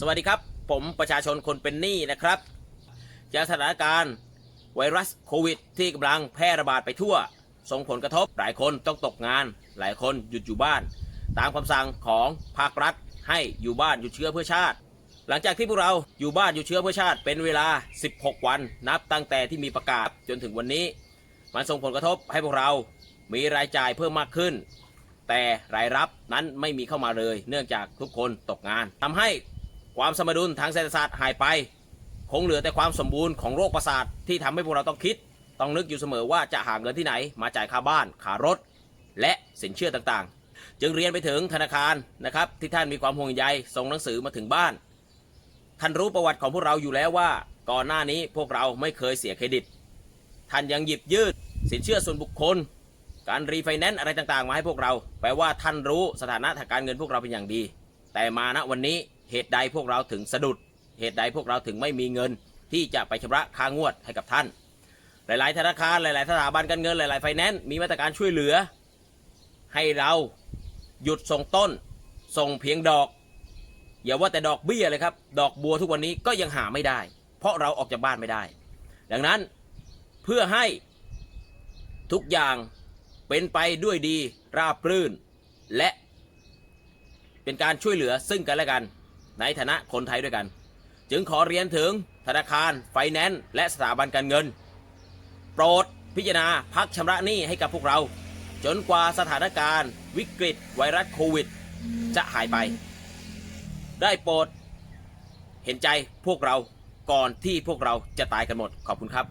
สวัสดีครับ ผมประชาชนคนเป็นหนี้นะครับ จากสถานการณ์ไวรัสโควิด ที่กำลังแพร่ระบาดไปทั่ว ส่งผลกระทบหลายคนต้องตกงาน หลายคนหยุดอยู่บ้าน ตามคำสั่งของภาครัฐให้อยู่บ้านหยุดเชื้อเพื่อชาติ หลังจากที่พวกเราอยู่บ้านหยุดเชื้อเพื่อชาติ เป็นเวลา 16 วัน นับตั้งแต่ที่มีประกาศจนถึงวันนี้ มันส่งผลกระทบให้พวกเรามีรายจ่ายเพิ่มมากขึ้น แต่รายรับนั้นไม่มีเข้ามาเลย เนื่องจากทุกคนตกงานทำให้ ความสมดุลทางเศรษฐศาสตร์หายไป คงเหลือแต่ความสมบูรณ์ของโรคประสาทที่ทำให้พวกเราต้องคิด ต้องนึกอยู่เสมอว่าจะหาเงินที่ไหน มาจ่ายค่าบ้านค่ารถ และสินเชื่อต่างๆ จึงเรียนไปถึงธนาคารนะครับ ที่ท่านมีความห่วงใยส่งหนังสือมาถึงบ้าน ท่านรู้ประวัติของพวกเราอยู่แล้วว่า ก่อนหน้านี้พวกเราไม่เคยเสียเครดิต ท่านยังหยิบยื่นสินเชื่อส่วนบุคคล การรีไฟแนนซ์อะไรต่างๆ มาให้พวกเรา แปลว่าท่านรู้สถานะทางการเงินพวกเราเป็นอย่างดี แต่มาณวันนี้ เหตุใดพวกเราถึงสะดุด เหตุใดพวกเราถึงไม่มีเงิน ที่จะไปชำระค่างวดให้กับท่าน หลาย ๆ ธนาคารหลาย ๆ สถาบันการเงินหลาย ๆ ไฟแนนซ์มีมาตรการช่วยเหลือ ให้เราหยุดส่งต้น ส่งเพียงดอก อย่าว่าแต่ดอกเบี้ยเลยครับ ดอกบัวทุกวันนี้ก็ยังหาไม่ได้ เพราะเราออกจากบ้านไม่ได้ ดังนั้นเพื่อให้ทุกอย่างเป็นไปด้วยดีราบรื่นและเป็นการช่วยเหลือซึ่งกันและกัน ในฐานะคนไทยด้วยกัน จึงขอเรียนถึงธนาคาร ไฟแนนซ์และสถาบันการเงิน โปรดพิจารณาพักชำระหนี้ให้กับพวกเรา จนกว่าสถานการณ์ วิกฤต ไวรัสโควิด จะหายไป ได้โปรด เห็นใจพวกเราก่อนที่พวกเราจะตายกันหมดขอบคุณครับ